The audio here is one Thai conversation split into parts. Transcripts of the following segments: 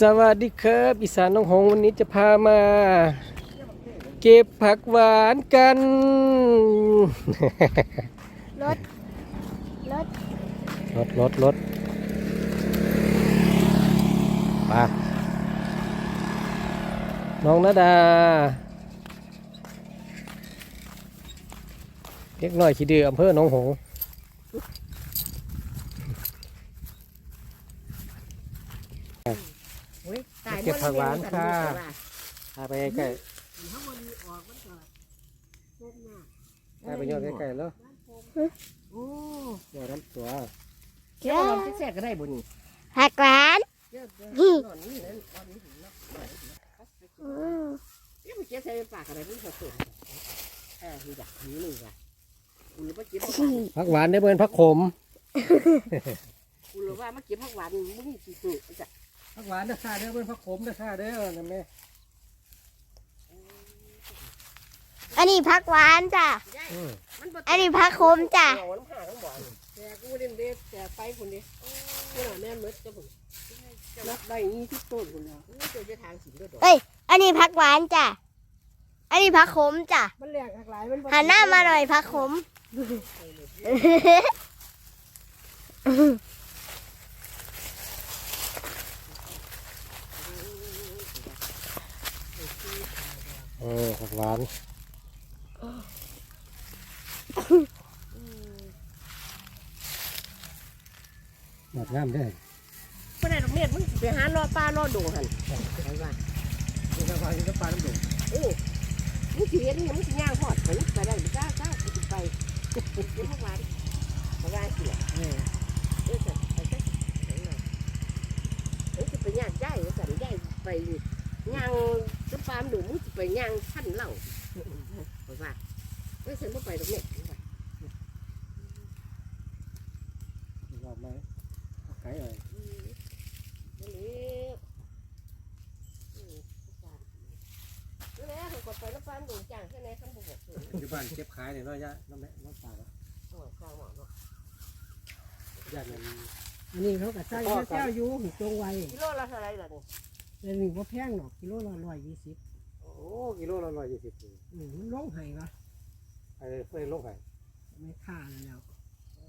สวัสดีครับอีสานน้องหงวันนี้จะพามา เก็บผักหวานกันรถรถรถรถรถไปน้องนาดาเล็กน้อยขี้ดื้ออำเภอหนองหงส์ อุ้ย ตายเก็บผักหวานค่ะหมดเลยพาไปใกล้ถ้ามันมีออกมันก็พวกน่ะๆพาไปยอดใกล้ๆแล้วโอ้ยอดน้ำตัวเจ้าเราแทรกก็ได้บุญผักหวานเจ้าเจ้านอนนี่นั่นนอนนี่เนาะเดี๋ยวมันเจ๊ใส่ปากอะไรไม่ผสมอ่านี่จ้ะนี่นี่จ้ะกูรู้ว่าเก็บผักหวานผักหวานได้เบินผักขมกูรู้ว่ามันเก็บผักหวานมึงสิสุจ้ะ ผักหวานนะค่ะเด้อเบินผักขมนะค่ะเด้อนะแม่อันนี้ผักหวานจ้ะ อืมมันบ่อันนี้ผักขมจ้ะ เอาน้ำผ้าน้ำบ่อนแต่กูเล่นเด็ดแต่ไปคนเดียวนี่น่ะแม่นเมดจะบุญนับได้ยี่สิบต้นคนเดียวเจ้าจะทางสินด้วยดอกเอ้ยอันนี้ผักหวานจ้ะ อันนี้ผักขมจ้ะมันแหลกหักหลายมันบ่หันหน้ามาหน่อยผักขม เออผักหวานหมดงามได้อบ่ได้ดอกเม็ดมึงสิไปหารอปลารอดงหั่นไปว่านี่ผักหวานนี่ก็ปลาน้ำดุเออมึงสิเฮ็ดนี่มึงสิย่างทอดไปไปได้บ่จ้าจ้ากูสิไปเก็บผักหวานผักหวานสิล่ะเออเออจ้ะไปจ้ะไปหน่อยเออสิไปย่างใจว่าซั่นใจไปย่าง จะปลามดูมึงสิไปย่างพันเหล้าไปว่าเออฉันบ่ไปดอกเม็ดว่ารอบไหมไก่เอ่ยนั่นแหละอืมนั่นแหละเขาก็ไปแล้วปลามดูจ้างแค่ไหนคำบ่บอกเลยอยู่บ้านเก็บขายเนี่ยนาะยะน้ำแม่น้ำปลาเนาะโอ้ยข้าวหม้อเนาะยะมันอันนี้เขาก็ใส่แก้วยู่หูตรงไว้กิโลละเท่าไรล่ะเนี่ย แต่นี่ว่าแพงหรอกกิโลละร้อยยี่สิบโอ้กิโลละร้อยยี่สิบอืมมันลงไห้วะไอ้เพื่อนลงไห้ไม่ค่าแล้ว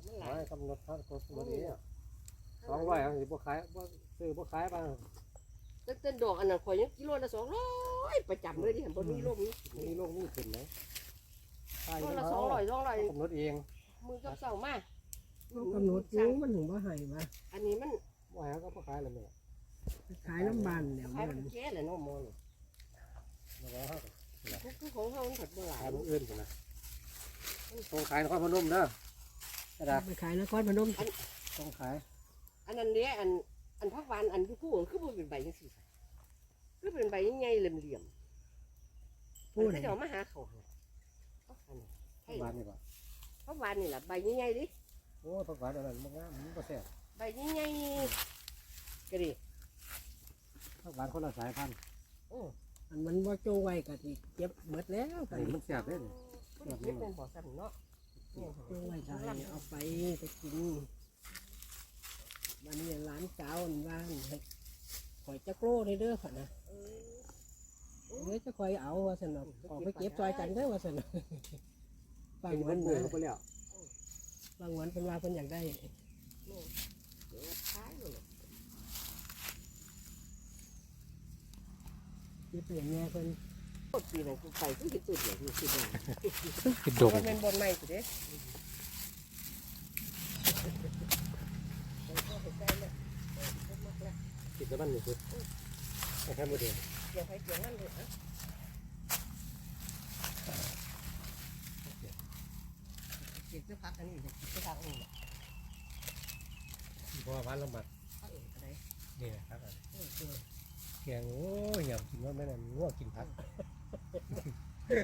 มันหลาไม้ยกำหนดทางกฎหมายนี้สองร้อยอันนี้บ่ขายบ่ซื้อบ่ขายบ้างตั้งแต่ดอกอันนั้นข่อยยังกิโลละสองร้อยประจำเลยที่เห็นบนมีโลกนี้มีโลกนี้ขึ้นไหมใช่โลละสองร้อยสองร้อยกำหนดเองมือกับเสามาต้องกำหนดอยู่มันถึงว่าไห้วะอันนี้มันว่าเขาก็บ่ขายแล้วแม่ ขายน้ำบานแล้วขายมัมันนแก่เลยเนาะมอนแล้วเขาก็คือของเขามันถัดบ่หลาขายยมันอื่นกันนะตรงขายนครพนมเด้อกระดาษไปขายนครพนมตรงขาย อันนั้นเนี้ยอันอันพักหวานอันที่ผู้คือบ่เป็นใบยังสี่คือเป็นใบใหญ่ๆเหลี่ยมๆพูดมันจะเอามาหาเขาหาอันนี้ให้บ้านนี่ป่ะพักหวานนี่แหละใบใหญ่ๆดิโอ้ผักหวานอันนั้นมันงามมันบ่แซ่บใบใหญ่ๆก็ดิ ผักหวานคนละสายพันธุ์โอ้อันมันว่าโจงไว้ก็สิเก็บหมดแล้วอัก็นนี้มันแซ่บเด้อเก็บเป็นบ่อซ้ำเนาะโจงไว้ได้เอาไปไปกินมันนี่ร้านเจ้าอันว่างให้ข่อยจะโกรได้เด้อค่ะนะเออเดี๋ยวจะคอยเอาว่าสนอกออกไปเก็บซอยกันได้อว่าสนอกบางเป็นวัเงินนหมื่นเขาไปแล้วบางวันเป็นว่าเพิ่นอยากได้เดี๋ยวขายเลย เก็บไปอย่างเงี้ยเพิ่นต้นปีนั้นกูไปคือเห็นตัวเดียวนี่สิว่าคือดงมันเป็นบนไม้สิเด้ไปเข้าไปใกล้แล้วเออเก็บมากแล้วกินแล้วมันนี่คือแค่โมเดลเดี๋ยวไปเกี่ยงนั่นเลยอะเก็บเสื้อผ้าอันนี้เก็บเสื้อผ้าอันนี้เพราะว่าวันละหมัดผ้าเอกอะไรนี่นะครับเออเออ แกงโอ้ยยำกินว่าไม่นั่นง่วกินผัก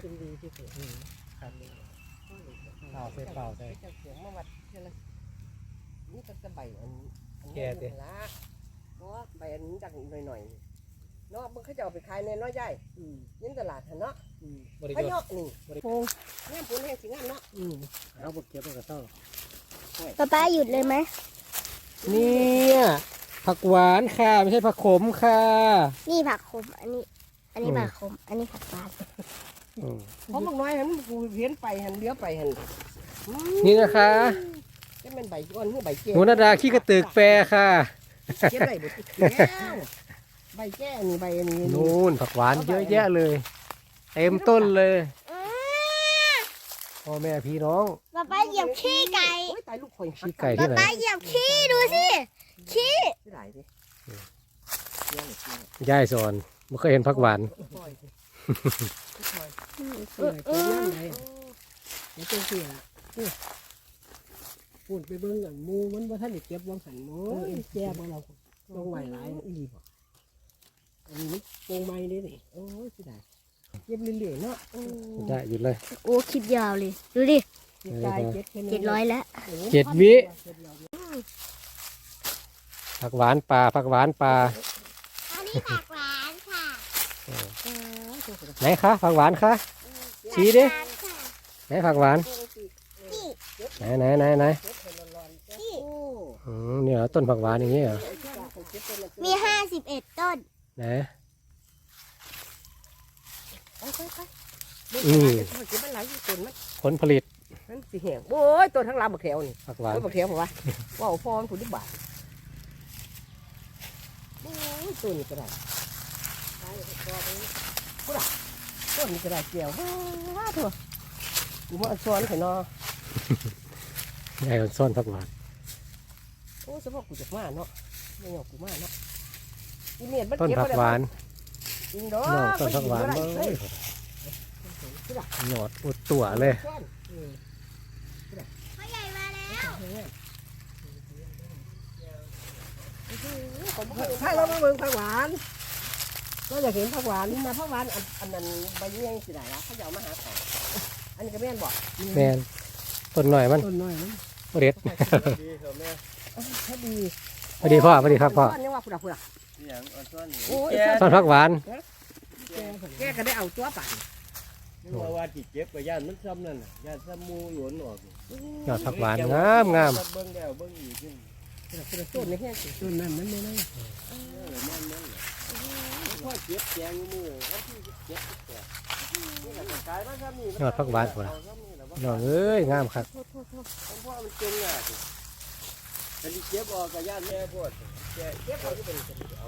กินดีที่สุดอืมครับเปล่าใส่เปล่าใส่เจ้าเสียงมาวัดเท่าไรนี่ก็จะใบอันอันนี้ละเนาะใบอันนี้ดังหน่อยๆเนาะมึงเขาจะเอาไปขายในน้อยใหญ่อืมยินตลาดเนาะอืมบริพะโภยคกนี่โอ้งามปูนแห้งสิงามเนาะอืมเอาบเก็บมันก็เศร้าป๊าป๊าหยุดเลยไหมเนี่ย ผัผักหวานค่ะไม่ใช่ผักขมค่ะนี่ผักขมอันนี้ อันนี้อืมผักขม อันนี้ผักหวานอืมเพราะมันน้อยหันกูเห็นไปหันเลี้ยวไปหันอืมนี่นะคะจะเป็นใบก้อนหรือใบแก้หนูนาดาขี้กระตือกแปรค่ะเก็บได้บ่ติดแล้วใบแก้นี่ใบอันนี้นู่นผักหวานเยอะแยะเลยเต็มต้นเลยพ่อแม่พี่น้องป๊าป๊าเหยียบขี้ไก่โอ้ยตายลูกข่อยหัขี้ไก่ที่ป๊าไหนป๊าเหยียบขี้ดูสิ ขี้ที่ไหนดิเลี้ยงเลี้ยงยายสอนไม่เคยเห็นผักหวานปล่อยสิปล่อยเสียเก็บน้ำไหนเดี๋ยวเจ้าเสียพูดไปเบิ่งอย่างมูมันว่าท่านได้เก็บวางหันโอ้ยแก้บ่เราลงไหวหลายอีหลีบ่อันนี้โปรงไม้ได้นี่โอ้ยสิได้เก็บเรื่อยๆเนาะโอ้ได้หยุดเลยโอ้คลิปยาวเลย ดูดิยกายเก็บแค่นี้เจ็ดร้อยแล้วโอ้เจ็ดวิเจ็ดร้อย ผักหวานปลาผักหวานปลาอันนี้ผักหวานค่ะไหนคะผักหวานคะชี้ดิไหนผักหวานนี่ไหนไหนไหนไหนนี่อืมเนี่ยเหรอต้นผักหวานอย่างนี้เหรอมีห้าสิบเอ็ดต้นไหนไปไปไปอืมเก็บมันหลายต้นมันผลผลิตมันสิแห้งโอ้ยต้นทั้งลำบักแถวนี่ผักหวานต้นบักแถวผมว่าว่าเอาพอมันผุดบาทโอ้ย ต้นนี้ก็ได้พูดอะต้นนี้ก็ได้เกี่ยวว้าเถอะกูมาซ้อนเถอะเนาะยายคนซ่อนผักหวานโอ้ยสมองกูจะมาเนาะไม่ยอมกูมาเนาะอีเมียนมันต้นเก็บผักหวานจริงเนาะน้องต้นผักหวานมัเบ้กิบ่ได้ยเฮ้ยหนอดอุดตัวเลยพ่อใหญ่มาแล้ว ถ้าเรามาเบิ่งผักหวานเราอยากเห็นผักหวานนี่นะผักหวานอันอันนั้นใบเงี้ยสิได้ละเขาจะเอามาหาของอันนี้ก็แม่นบอกแมนต้นหน่อยมันต้นน้อยมันเด็ดถ้าดีพอดีพ่อพอดีครับพ่อซ่อนนี่ว่าพุดาพุดาอย่างอ่อนซ้อนนี่โอ้ยซ่อนผักหวานแก่ผลแกก็ได้เอาตัวปั่นนึกว่าว่าจิเจ็บกับย่านมันซ้ำนั่นน่ะย่านซ้ำมูหลวนออกหนอดผักหวานงามงามเบิ่งแล้วเบิ่งอีกนี่ ต้นนี่แห้งต้นนั้นมันไม่ได้มันม่นแหละพ่อเจ็บแจงอยู่มือนที่เจ็บแปดนี่แหละกายมาซ้ำนี่นอดผักหวานพุ่นละน้องเอ้ยงามครับเพราะว่ามันเจ็บอะคันที่เจ็บออกกับญาติแม่พ่อเจ็บเอาที่เป็นเอา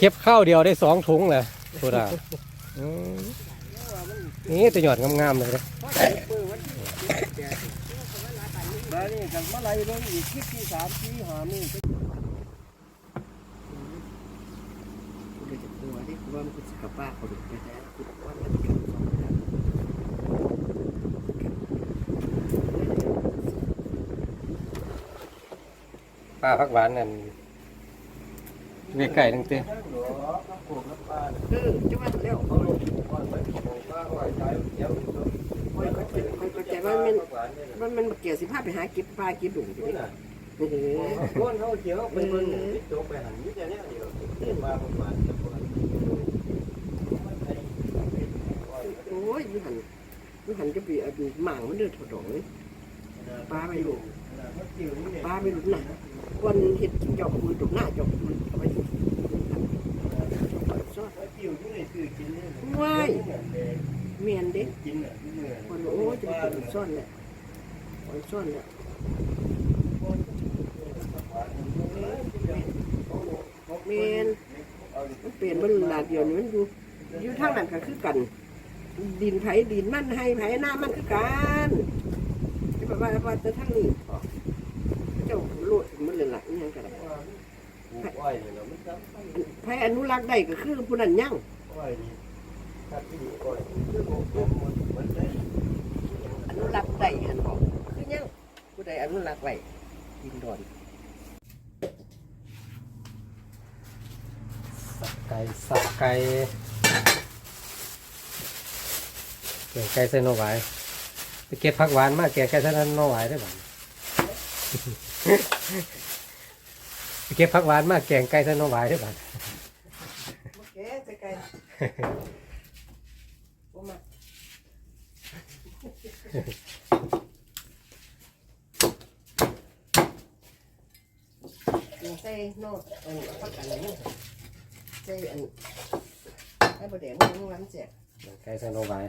เก็บข้าวเดียวได้สองถุงเลยโซดานี่แตัวหยอดงามๆเลยนะ มือวันที่เจ็บแปดบ้านี่กันมาไล่เบิ่งอีกคลิปที่สามที่หามือกูเลยจะกลัวดิกูว่ามันจะกับป้าเขาดูแท้ๆกูบอกว่ามันจะกับสองคนปลาผักหวานนั่นเวียไก่ตั้งแต่เออจะว่าแล้วเขาลงค่อย เข้าใจว่ามันมันมันเกี่ยวสิพาไปหาเก็บปลาเก็บดุ่งอยู่นี่เออคนเขาเขียวไปเบิ่งติดโจกไปหันนี่แต่เนี้ยเดียวติดมาประมาประมาณโอ้ยมีหันมีหันจะปีอดูหมางมันเดือดถอดเลยปลาไปหลุมปลาไปหลุมหนักวันเห็ดกินจอกมือตกหน้าจอกมือเอาไปดูว้าย เมียนเด็กกินอะเมื่อคนโอ้จะไปซ่อนแหละซ่อนแหละเมียนมันเปลี่ยนมันหลาเดียวนี่มันอยู่อยู่ทางนั้นก็คือกัน ดินไผดินมันให้ไผหน้ามันคือกันจะแบบว่าว่าจะทั้งนี้เจ้าโลดมันเลยหลักนี่ยังกันอ้อยนี่เนาะมันจับไผอนุรักษ์ได้ก็คือผู้นั้นยั่ง อ้อยนี่ตัดที่ดีอ้อยคือบ่บ่มันได้ อนุรักษ์ได้หันบอกคือยั่งผู้ใด อนุรักษ์ไว้ดินดอนไก่สับไก่เกี่ยงไก่ใส่หนอหวายไปเก็บผักหวานมาเกี่ยงไก่ใส่หนอหวายได้บ้างไปเก็บผักหวานมาแกงไก่ใส่หนอหวายได้บ้างแกจะไกลบ่มา นอกอันพักอันนี้ใส่อันไอ้บดแดงมันร้านเสียไก่ใส่โนบาย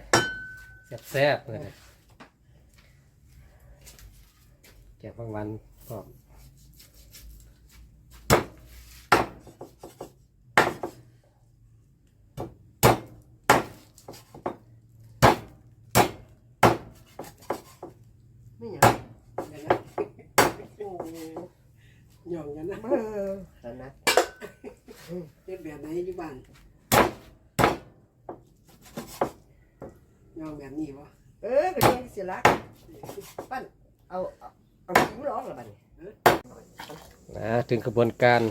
แซ่บๆเลยนะแกงฟังวันกรอม ไม่หยัง เดี๋ยวนะ โอ้โห ห ย่องกันนะเออตอนนั้นเฮ็ดแบบไหนอยู่บ้านหย่องแบบนี้วะเออก็ยังเสียละปั้นเอาเอาเอาหิวร้องละบัดนี้นะถึงกระบวนการ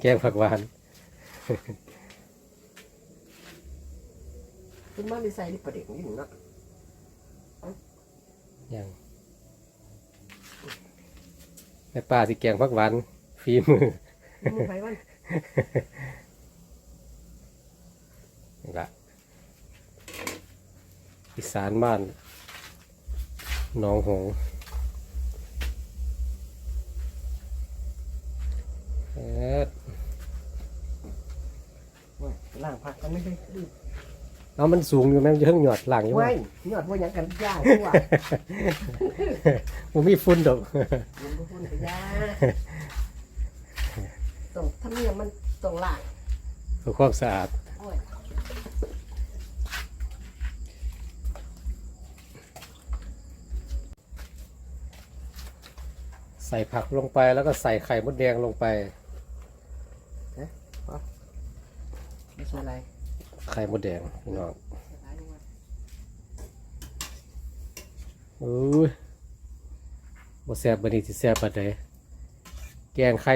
แกงผักหวานคุณมาไม่ใส่นี่ประเด็กนี่เนาะอย่าง แม่ป้าที่แกงผักหวานฝีมือมือไฟมันนี่ละอีสานบ้านหนองหงส์เอ็ดโอ้ยล่างผักกันไม่ได้ เอามันสูงอยู่แม่มันจะเพิ่งหยอดหลังอยู่ไว้วะยอดพวกหยังกันยากตัวผมมีฝุ่นดอกยังบ่พ้นไปยาต้องทำเนียมมันต้องล่างเพื่อความสะอาดโอ้ยใส่ผักลงไปแล้วก็ใส่ไข่มดแดงลงไป ไม่ใช่อะไร ไข่มดแดงพี่น้องใช่อะไรนี่วะอุ้ยบ่แซ่บบันนี้สิแซ่บบัดใดแกงไข่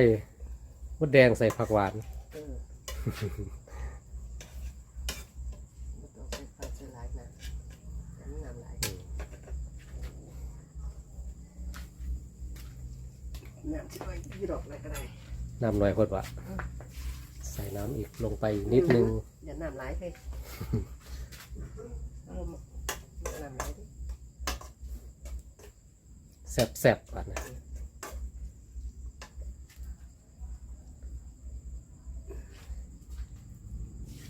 มดแดงใส่ผักหวาน เออบ่ต้องใส่ไฟใส่หลายนะอันนี้น้ำหลายน้ำที่ไว้ยี่ดอกอะไรก็ได้น้ำหน่อยพดวะ ใส่น้ำอีกลงไปอีกนิดนึง อย่าน้ำหลายไปเอามาน้ำหลายดิแซ่บแซ่บๆอันนะ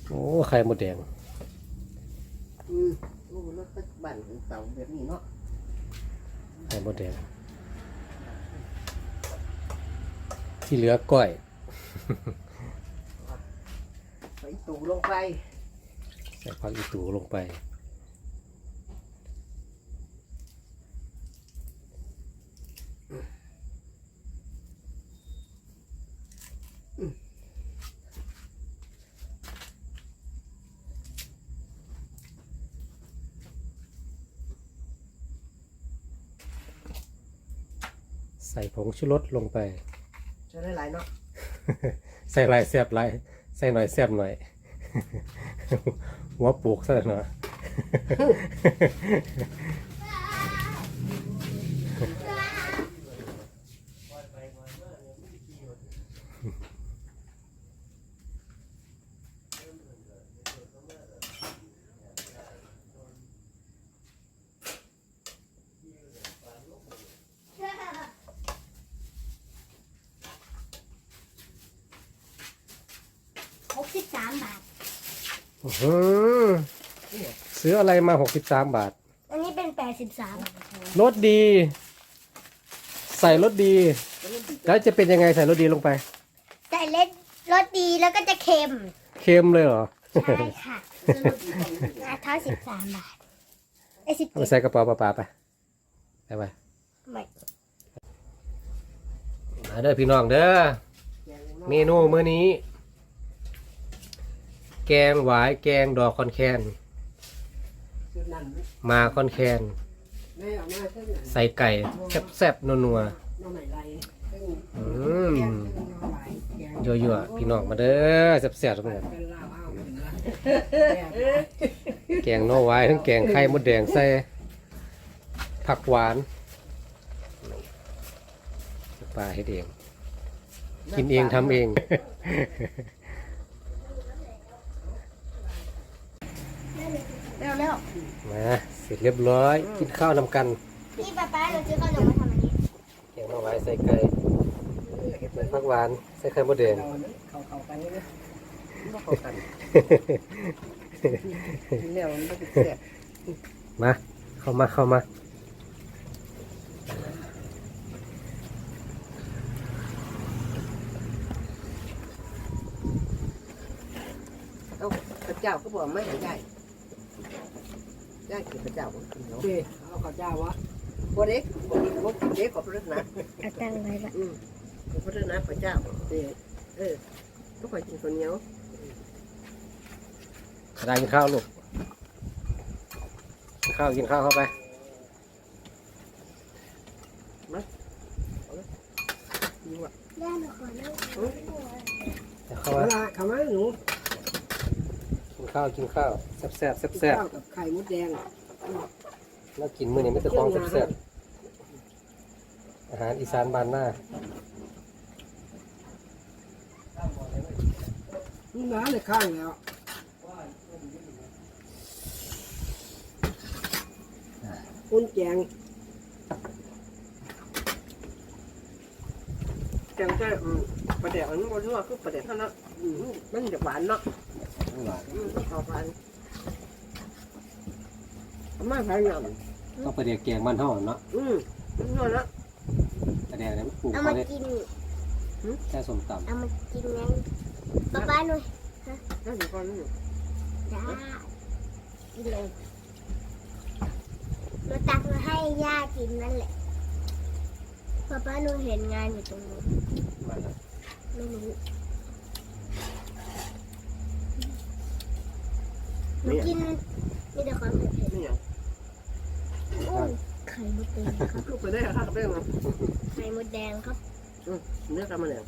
โอ้ไข่มดแดง อืมโอ้รถตึกบ้านเต่าแบบนี้เนาะไข่มดแดง ที่เหลือก้อย ใส่ตู่ลงไป ใส่ผักอีตูลงไป ใส่ผงชูรสลงไปใช้หลายๆเนาะ ใส่หลายแซ่บหลายใส่หน่อยแซ่บหน่อย หัวปลูกซะหน่อยามบาท อื้อหือซื้ออะไรมา63บาท อันนี้เป็นแปดสิบสามรสดี ใส่รสดี แล้วจะเป็นยังไงใส่รสดีลงไปแต่เล็ดรสดีแล้วก็จะเค็ม เค็มเลยเหรอ ใช่ค่ะราคาสิบสามบาทไอ้สิบเอาไปเจ็ดใส่กระเป๋าปลาๆไปไปไปไม่มาเด้อพี่น้องเด้อ เมนูมื้อนี้ แกงหวายแกงดอกคอนแคนชุดนั้นไหมมาคอนแคน แม่เอามาเส้นนั้นใส่ไก่แซ่บๆนัวน้องใหม่ไรเส้นๆอืมแกงเส้นน้องใหม่แกงยั่วๆพี่น้องมาเด้อแซ่บๆทุกคนเป็นลาวอ้าวเหมือนละแกงโนไว้ทั้งแกงไข่มดแดงใส่ผักหวานป้าเฮ็ดเอง กินเองทำเอง แล้วแล้วมาเสร็จเรียบร้อยกินข้าวนำกันนี่ป๊าป๊าเราซื้อขนมมาทำอันนี้แกงหน่อไม้ใส่ไก่ใส่ผักหวานใส่ไข่มดแดงเราเนี่ยเข้าเข้ากันเลยนะบ่เข้ากันกินแล้วมันบ่สิแซ่บมาเข้ามาเข้ามาเอ้าพระเจ้าก็บอกไม่ให้ได้ ได้คือพระเจ้าบ่กินเนาะเจ้เอาข้าวเจ้าวะบ่เด็กบ่กินบ่กินเด็กก็พระนะเอาตั้งไว้ละอืมพระนะพระเจ้าเด้เออก็คอยกินคนเหนียวได้กินข้าวลูกกินข้าวกินข้าวเข้าไป อยู่อะ ย่าหนูขอนั่ง เดี๋ยวเข้า เว มา ลาเข้ามาหนู กิน ข้าวกินข้าวแซ่บแซ่บแซ่บแซ่บข้าวกับไข่มดแดงแล้วกินมื้อนี้ไม่ต้องของแซ่บแซ่บอาหารอีสานบ้านหน้านี่น้าเลยข้างแล้วคุณแจงจังก็อืมประเดี๋ยวมันบ่นัวคือประเดี๋ยวเท่านั้นอืมมันจะหวานเนาะหวานอื มมันเอาหวานเอามาหวานหน่อยต้องไปเด็กแกงมันห่อเนาะอืมมันนัวเนาะแต่แดงนั้นปลูกเอาเขามาได้กินแค่สมตเอามากินงั้นป้าป้าหน่อยนั่นก่อนนี่จ้ากินเลยหนูตักมาให้ย่ากินนั่นแหละป้าป้าหนูเห็นงานอยู่ตรงนู้นำมันนะไม่รู้ หนูกินมีแต่ความเผ็ดนี่หยังๆอุ้ยไข่มดแดงครับลูกไปได้ค่ะครับได้มั้ยไข่มดแดงครับเนื้อกำมันเนี่ย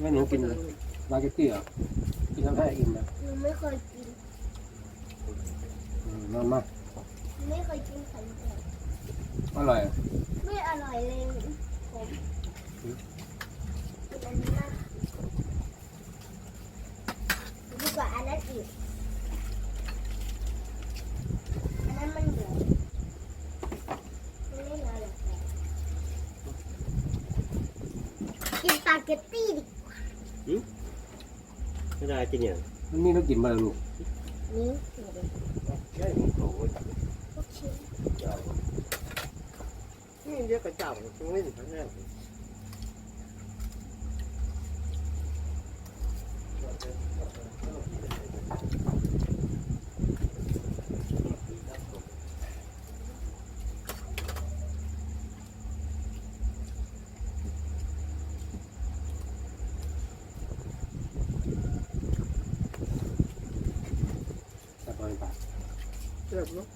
แม่หนูกินบาเกตตี้เหรอกินทำให้กินนะหนูไม่เคยกินอืมนอนมาไม่เคยกินไข่มดแดงอร่อยอะ ไม่อร่อยเลยผมกินอันนี้มากดีกว่าอันนั้นอีกอันนั้นมันเหลืองมันไม่เหลืองหรอกกินสปาเกตตี้ดิไม่ได้กินอย่างมันมีต้องกินมาลูกนี่เดี๋ยวแค่นี้โอ้ยโอเคนี่ เรียกกระเจ้าตรงนี้ถึงแน่ แต่พอเป็นปาก เลือกเนาะ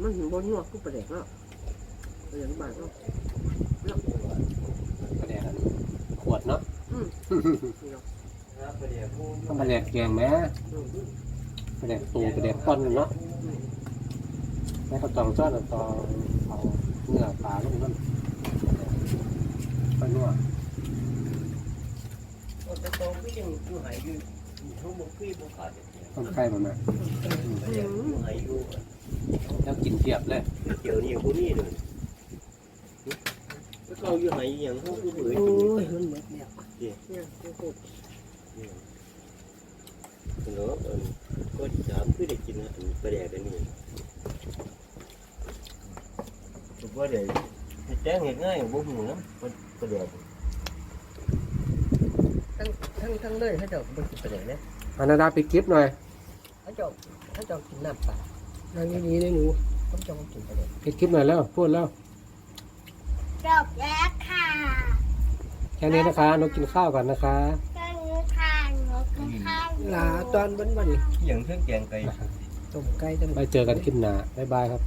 มันถึง บนนัวกูประเดี๋ยวเนาะประเดี๋ยวบาทเนาะกระแดงอันนี้ขวดเนาะนะประเดี๋ยวผู้ต้องกระแดงแกงแม้กระแดงตูกระแดงป้อนเนาะแม่เขาตองจ้อนเอาตองเอาเนื้อปลาลงนั่นไปนัวแต่ตองก็ยังอยู่หายอยู่ทั้งหมดพี่บุขาดต้นไข่มันนะอยู่หายอยู่ แล้วกินเทียบเลยเกี่ยวนี่ผู้นี่เลยแล้วก็อยู่หายอย่างพวกผู้เบื่อโอ้กินยมันหมดแล้วเนี่ยกูกูเนาะก็ถามคือได้กินนะประเดี๋ยวกันนี่ประเดี๋ยวแจ้งเหตุง่ายของพวกหนูนะประเดี๋ยวทั้งทั้งทั้งเลยเขาเจ้าบ่กินประเดี๋ยวเนี่ยอานาดาไปกิฟหน่อยเขาเจ้าเขาเจ้ากินน้ำปลา นั่งดีๆเลยหนูเขาเจ้ากินประเดี๋ยวปิดคลิปหน่อยแล้ว พูดแล้ว จบแล้วค่ะแค่นี้นะคะนกกินข้าวก่อนนะคะตอนนี้ค่ะหนูกินข้าวอยู่ลาตอนวันวันนี้อย่างเครื่องแกงไก่ต้มไก่ต้มไปเจอกันคลิปหน้าบ๊ายบายครับ